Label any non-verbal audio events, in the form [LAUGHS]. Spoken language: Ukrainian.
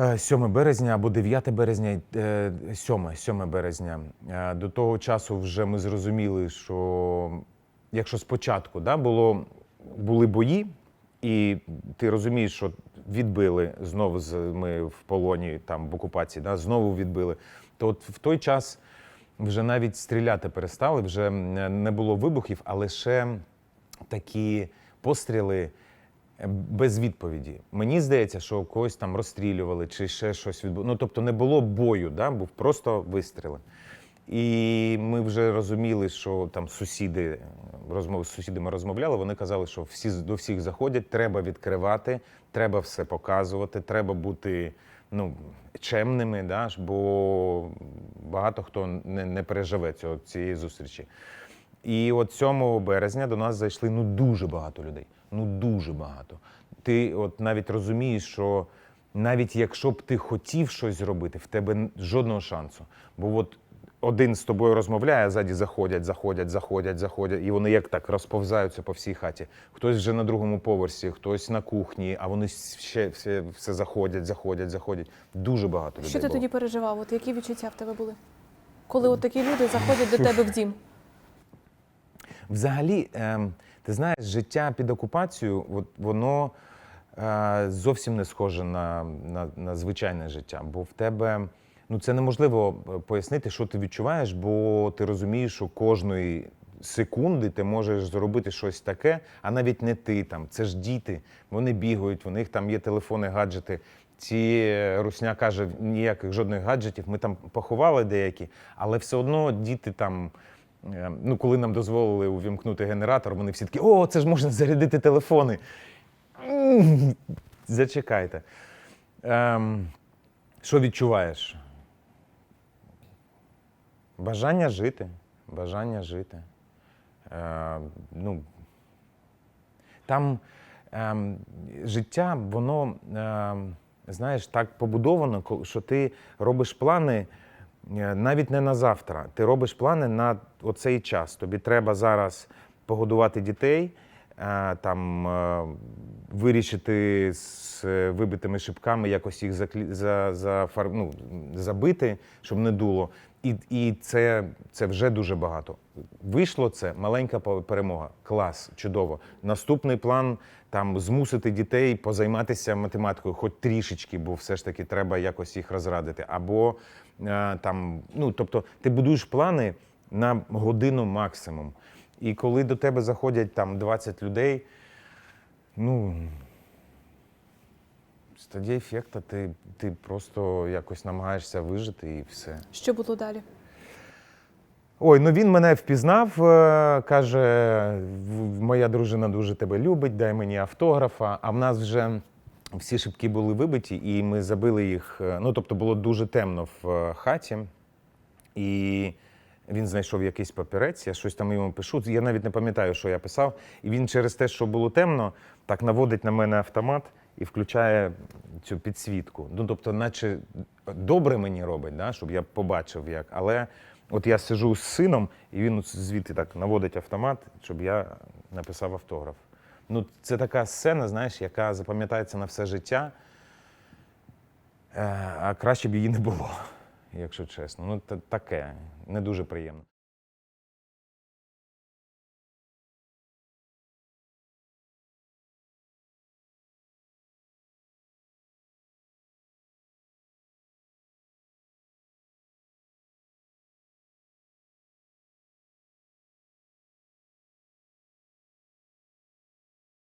Е, 7 березня або 9 березня, е, 7, 7 березня. Е, До того часу вже ми зрозуміли, що якщо спочатку да, було, були бої, і ти розумієш, що відбили знову з, ми в полоні, там в окупації, да, знову відбили, то от в той час вже навіть стріляти перестали, вже не було вибухів, а лише такі постріли е, без відповіді. Мені здається, що когось там розстрілювали чи ще щось відбуло. Ну тобто не було бою, да? був просто вистріли. І ми вже розуміли, що там сусіди розмов з сусідами розмовляли. Вони казали, що всі до всіх заходять, треба відкривати, треба все показувати, треба бути ну, чемними, да? бо багато хто не, не переживе цього, цієї зустрічі. І от 7 березня до нас зайшли ну дуже багато людей. Ну дуже багато. Ти от навіть розумієш, що навіть якщо б ти хотів щось зробити, в тебе жодного шансу. Бо от один з тобою розмовляє, а ззаді заходять, заходять, заходять, заходять, і вони як так розповзаються по всій хаті. Хтось вже на другому поверсі, хтось на кухні, а вони ще все, все заходять, заходять, заходять. Дуже багато людей. Що ти було. тоді переживав? От які відчуття в тебе були? Коли от такі люди заходять до [LAUGHS] тебе в дім? Взагалі, ем, ти знаєш, життя під окупацією, от, воно е, зовсім не схоже на, на, на звичайне життя. Бо в тебе ну, це неможливо е, пояснити, що ти відчуваєш, бо ти розумієш, що кожної секунди ти можеш зробити щось таке, а навіть не ти там. Це ж діти, вони бігають, у них там є телефони, гаджети. Ці е, Русня каже, ніяких жодних гаджетів. Ми там поховали деякі, але все одно діти там. Е, Ну, коли нам дозволили увімкнути генератор, вони всі такі, о, це ж можна зарядити телефони. Зачекайте. Ем, що відчуваєш? Бажання жити. Бажання жити. Е, ну, там ем, життя, воно, ем, знаєш, так побудовано, що ти робиш плани е, навіть не на завтра. Ти робиш плани на оцей час. Тобі треба зараз погодувати дітей, е, там, е, вирішити з е, вибитими шибками, якось їх заклі... за, за, ну, забити, щоб не дуло. І, і це, це вже дуже багато. Вийшло це маленька перемога. Клас, чудово. Наступний план там змусити дітей позайматися математикою, хоч трішечки, бо все ж таки треба якось їх розрадити. Або е, там, ну тобто, ти будуєш плани на годину максимум. І коли до тебе заходять там 20 людей, ну стадія ефекта, ти, ти просто якось намагаєшся вижити і все. Що було далі? Ой, ну він мене впізнав, е, каже: моя дружина дуже тебе любить, дай мені автографа. А в нас вже всі шибки були вибиті, і ми забили їх. е, Ну, тобто було дуже темно в е, хаті. І він знайшов якийсь папірець, я щось там йому пишу. Я навіть не пам'ятаю, що я писав. І він через те, що було темно, так наводить на мене автомат і включає цю підсвітку. Ну, тобто, наче добре мені робить, да, щоб я побачив як. Але от я сижу з сином, і він звідти так наводить автомат, щоб я написав автограф. Ну, це така сцена, знаєш, яка запам'ятається на все життя. Е, А краще б її не було, [LAUGHS] якщо чесно. Ну, таке, не дуже приємно.